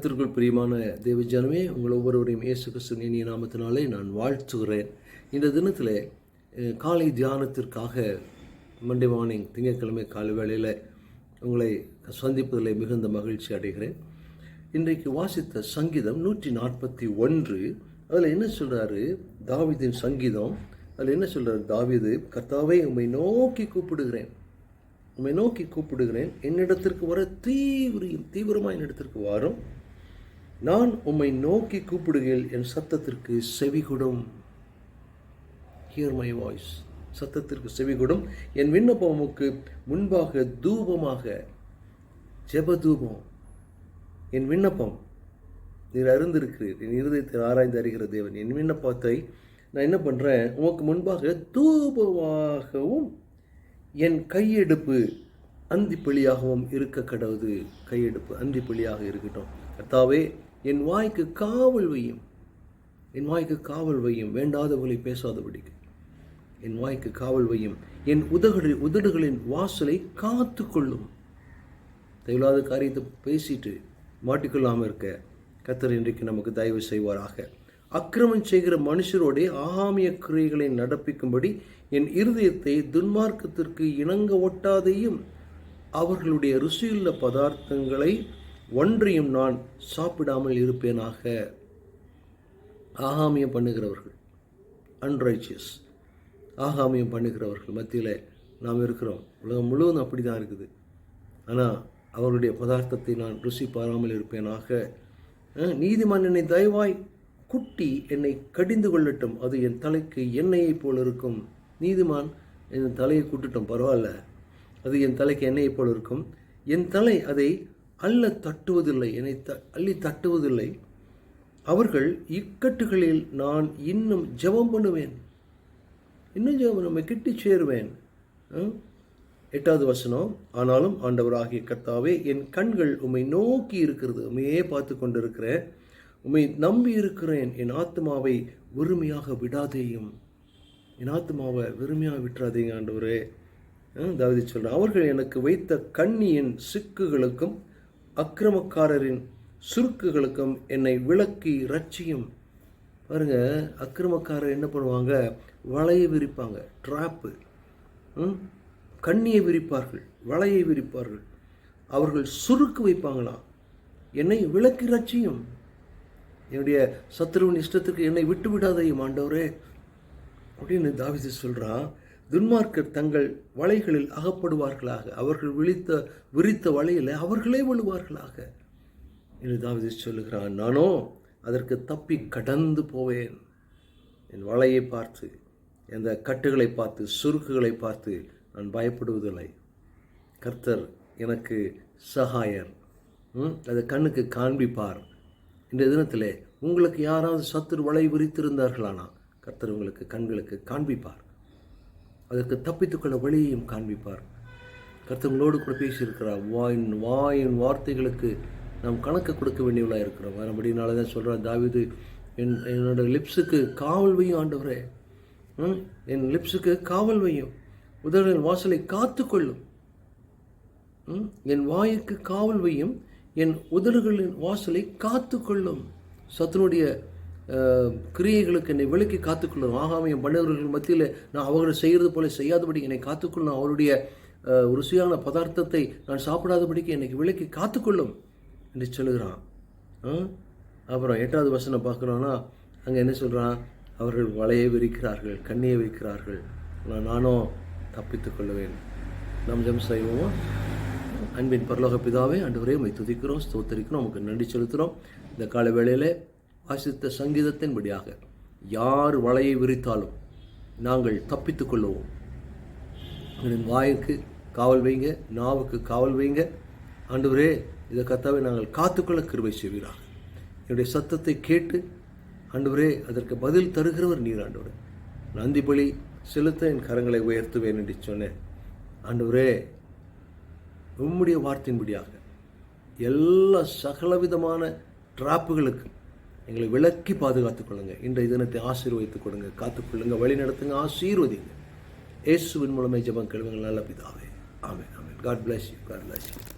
கத்திற்குள் பிரியமான தேவஜானமே உங்கள் ஒவ்வொருவரையும் இயேசு கிறிஸ்து இனிய நாமத்தினாலே நான் வாழ்த்துகிறேன். இந்த தினத்தில் காலை தியானத்திற்காக மண்டே மார்னிங் திங்கட்கிழமை காலை வேளையில் உங்களை சந்திப்பதில் மிகுந்த மகிழ்ச்சி அடைகிறேன். இன்றைக்கு வாசித்த சங்கீதம் நூற்றி நாற்பத்தி ஒன்று. அதில் என்ன சொல்கிறாரு தாவிதின் சங்கீதம். அதில் என்ன சொல்கிறார் தாவீது? கர்த்தாவை உம்மை நோக்கி கூப்பிடுகிறேன். உம்மை நோக்கி கூப்பிடுகிறேன். என்னிடத்திற்கு வர தீவிரம் தீவிரமாக என்னிடத்திற்கு வரும். நான் உம்மை நோக்கி கூப்பிடுகையில் என் சத்தத்திற்கு செவிகுடும். ஹியர் மை வாய்ஸ் சத்தத்திற்கு செவிகுடும். என் விண்ணப்பமுக்கு முன்பாக தூபமாக ஜெபதூபம். என் விண்ணப்பம். நீர் அறிந்திருக்கிறீர். என் இருதயத்தை ஆராய்ந்து அறிகிற தேவன். என் விண்ணப்பத்தை நான் என்ன பண்ணுறேன் உமக்கு முன்பாக தூபமாகவும் என் கையெடுப்பு அந்திப்பலியாகவும் இருக்க கடவுது. கையெடுப்பு அந்திப்பலியாக இருக்கட்டும். கர்த்தாவே என் வாய்க்கு காவல் வையும். என் வாய்க்கு காவல் வையும். வேண்டாதவர்களை பேசாதபடிக்கு. என் வாய்க்கு காவல் வையும். என் உதடுகளில் உதடுகளின் வாசலை காத்து கொள்ளும் தேவையில்லாத காரியத்தை பேசிட்டு மாட்டிக்கொள்ளாமல் இருக்க கத்தர் இன்றைக்கு நமக்கு தயவு செய்வாராக. அக்கிரமம் செய்கிற மனுஷரோடே ஆகாமிய கிரியைகளை நடப்பிக்கும்படி என் இருதயத்தை துன்மார்க்கத்திற்கு இணங்க ஒட்டாதையும். அவர்களுடைய ருசியுள்ள பதார்த்தங்களை ஒன்றையும் நான் சாப்பிடாமல் இருப்பேனாக. ஆகாமியம் பண்ணுகிறவர்கள். அன்ரைச்சியஸ் ஆகாமியம் பண்ணுகிறவர்கள் மத்தியில் நாம் இருக்கிறோம். உலகம் முழுவதும் அப்படி தான் இருக்குது. ஆனால் அவருடைய பதார்த்தத்தை நான் ருசி பாராமல் இருப்பேனாக. நீதிமான் என்னை தயவாய் குட்டி என்னை கடிந்து கொள்ளட்டும். அது என் தலைக்கு எண்ணெயைப் போல் இருக்கும். நீதிமான் என் தலையை கூட்டட்டும் பரவாயில்ல. அது என் தலைக்கு எண்ணெயைப் போல் இருக்கும். என் தலை அதை அள்ள தட்டுவதில்லை என்னை த அள்ளி தட்டுவதில்லை. அவர்கள் இக்கட்டுகளில் நான் இன்னும் ஜெபம் பண்ணுவேன். இன்னும் ஜெபம் நம்ம கிட்டி சேருவேன். ம்? எட்டாவது வசனம் ஆனாலும் ஆண்டவராகிய கர்த்தாவே என் கண்கள் உம்மை நோக்கி இருக்கிறது. உண்மையே பார்த்து கொண்டிருக்கிறேன். உம்மை நம்பி இருக்கிறேன். என் ஆத்மாவை வெறுமையாக விடாதேயும். என் ஆத்மாவை வெறுமையாக விட்டுறாதீங்க ஆண்டவரே. ம், சொல்கிறேன் அவர்கள் எனக்கு வைத்த கண்ணியின் சிக்குகளுக்கும் அக்கிரமக்காரரின் சுருக்குகளுக்கும் என்னை விளக்கி ரட்சியும் பாருங்க அக்கிரமக்காரர் என்ன பண்ணுவாங்க? வலையை விரிப்பாங்க ட்ராப்பு கண்ணியை விரிப்பார்கள் வலையை விரிப்பார்கள். அவர்கள் சுருக்கு வைப்பாங்களாம். என்னை விளக்கி ரட்சியும் என்னுடைய சத்ருவின் இஷ்டத்துக்கு என்னை விட்டு விடாதையும் ஆண்டவரே அப்படின்னு தாவிது சொல்கிறான் துன்மார்க்கர் தங்கள் வலைகளில் அகப்படுவார்களாக. அவர்கள் விழித்த விரித்த வலையில் அவர்களே விழுவார்களாக. என்று தாவிது சொல்லுகிறான் நானோ அதற்கு தப்பி கடந்து போவேன். என் வலையை பார்த்து அந்த கட்டுகளை பார்த்து சுருக்குகளை பார்த்து நான் பயப்படுவதில்லை. கர்த்தர் எனக்கு சகாயர். அதை கண்ணுக்கு காண்பிப்பார். இந்த தினத்திலே உங்களுக்கு யாராவது சத்துரு வலை விரித்திருந்தார்களானா கர்த்தர் உங்களுக்கு கண்களுக்கு காண்பிப்பார். அதற்கு தப்பித்துக்கொள்ள வழியையும் காண்பிப்பார். கருத்துங்களோடு கூட பேசியிருக்கிறார். வாயின் வாயின் வார்த்தைகளுக்கு நாம் கணக்கு கொடுக்க வேண்டியவளாக இருக்கிறோம் அப்படினால தான் சொல்கிறார் தாவிது என் என்னோட லிப்ஸுக்கு காவல் வையும் ஆண்டவரே. ம், என் லிப்ஸுக்கு காவல் வையும். உதவின் வாசலை காத்துக்கொள்ளும். ம், என் வாயுக்கு காவல் வையும். என் உதடுகளின் வாசலை காத்துக்கொள்ளும். சத்துனுடைய கிரியைகளுக்கு என்னை விலக்கி காத்துக்கொள்ளும். ஆகாமியம் பண்ணவர்கள் மத்தியில் நான் அவர்கள் செய்கிறது போல செய்யாதபடி என்னை காத்துக்கொள்ளும். அவருடைய ருசியான பதார்த்தத்தை நான் சாப்பிடாதபடிக்கு என்னை விலக்கி காத்துக்கொள்ளும் என்று சொல்லுகிறான். அப்புறம் எட்டாவது வசனம் பார்க்குறோன்னா அங்கே என்ன சொல்கிறான் அவர்கள் வலையை விரிக்கிறார்கள் கண்ணியை விரிக்கிறார்கள். ஆனால் நானும் தப்பித்துக் கொள்ளுவேன். நம் ஜெம் செய்வோமா? அன்பின் பரலோக பிதாவே அன்று வரையும் துதிக்கிறோம் ஸ்தோத்தரிக்கிறோம் நமக்கு நன்றி செலுத்துகிறோம். இந்த கால வேளையிலே வாசித்த சங்கீதத்தின்படியாக யார் வலையை விரித்தாலும் நாங்கள் தப்பித்துக் கொள்ளுவோம். என் வாய்க்கு காவல் வைங்க நாவுக்கு காவல் வைங்க. ஆண்டவரே இதை கத்தாவை நாங்கள் காத்துக்கொள்ள கிருபை செய்வீராக. என்னுடைய சத்தத்தை கேட்டு ஆண்டவரே அதற்கு பதில் தருகிறவர் நீர் ஆண்டவரே. நந்தி பலி செலுத்த என் கரங்களை உயர்த்துவேன் என்று சொன்னேன். ஆண்டவரே உம்முடைய வார்த்தையின்படியாக எல்லா சகலவிதமான ட்ராப்புகளுக்கு எங்களை விலக்கி பாதுகாத்துக் கொள்ளுங்க. இன்றைய தினத்தை ஆசீர்வதித்துக் கொடுங்க. காத்துக்கொள்ளுங்க வழி நடத்துங்க. ஆசீர்வதிங்க. இயேசுவின் மூலமே ஜபம் கேளுங்கள். நல்ல பிதாவே. ஆமே ஆமே God bless you God bless you